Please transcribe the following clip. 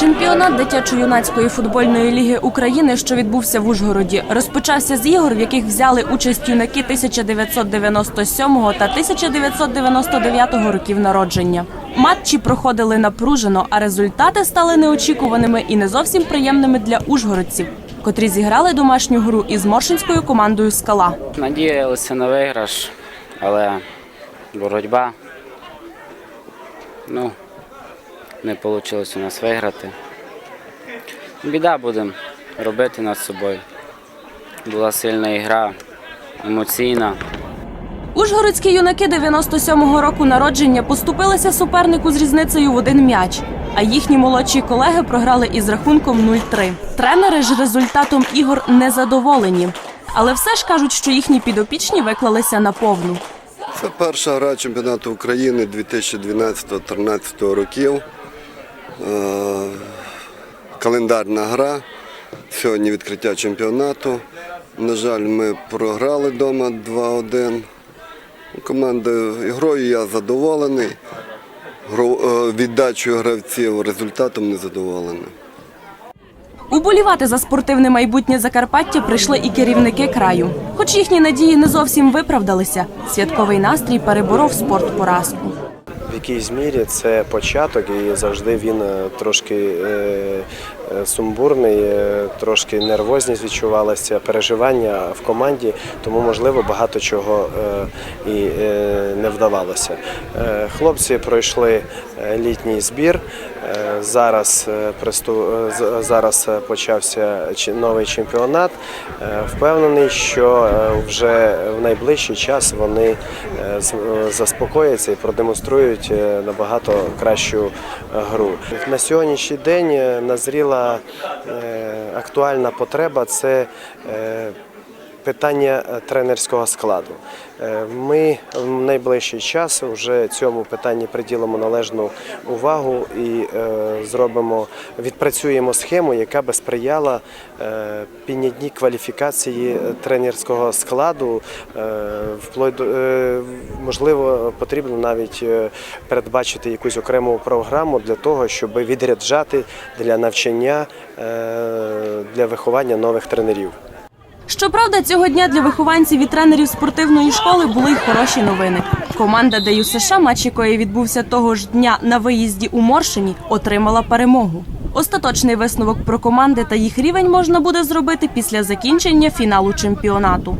Чемпіонат дитячо-юнацької футбольної ліги України, що відбувся в Ужгороді, розпочався з ігор, в яких взяли участь юнаки 1997 та 1999 років народження. Матчі проходили напружено, а результати стали неочікуваними і не зовсім приємними для ужгородців, котрі зіграли домашню гру із моршинською командою Скала. Надіялися на виграш, але боротьба. Ну, не вийшло у нас виграти. Біда будемо робити над собою. Була сильна ігра, емоційна. Ужгородські юнаки 97-го року народження поступилися супернику з різницею в один м'яч. А їхні молодші колеги програли із рахунком 0-3. Тренери ж результатом ігор не задоволені. Але все ж кажуть, що їхні підопічні виклалися на повну. Це перша гра чемпіонату України 2012-2013 років. Е, Календарна гра. Сьогодні відкриття чемпіонату. На жаль, ми програли вдома 2-1. Команда ігрою я задоволений. Е, гравців результатом не задоволений. Уболівати за спортивне майбутнє Закарпаття прийшли і керівники краю. Хоч їхні надії не зовсім виправдалися, святковий настрій переборов спорт поразку. В якійсь мірі це початок, і завжди він е, трошки е, е, сумбурний, трошки нервозність відчувалася, переживання в команді, тому можливо багато чого і не вдавалося. Хлопці пройшли літній збір. Е, Зараз е, е, зараз почався новий чемпіонат. Впевнений, що вже в найближчий час вони заспокояться і продемонструють набагато кращу гру. На сьогоднішній день назріла актуальна потреба це питання е, тренерського складу. Е, Ми в найближчий час вже цьому питанні приділимо належну увагу і е, зробимо, відпрацюємо схему, яка би сприяла е, піднятні кваліфікації тренерського складу. Можливо, потрібно навіть передбачити якусь окрему програму для того, щоб відряджати для навчання для виховання нових тренерів. Щоправда, цього дня для вихованців і тренерів спортивної школи були й хороші новини. Команда ДЮ США, матч якої відбувся того ж дня на виїзді у Моршині, отримала перемогу. Остаточний висновок про команди та їх рівень можна буде зробити після закінчення фіналу чемпіонату.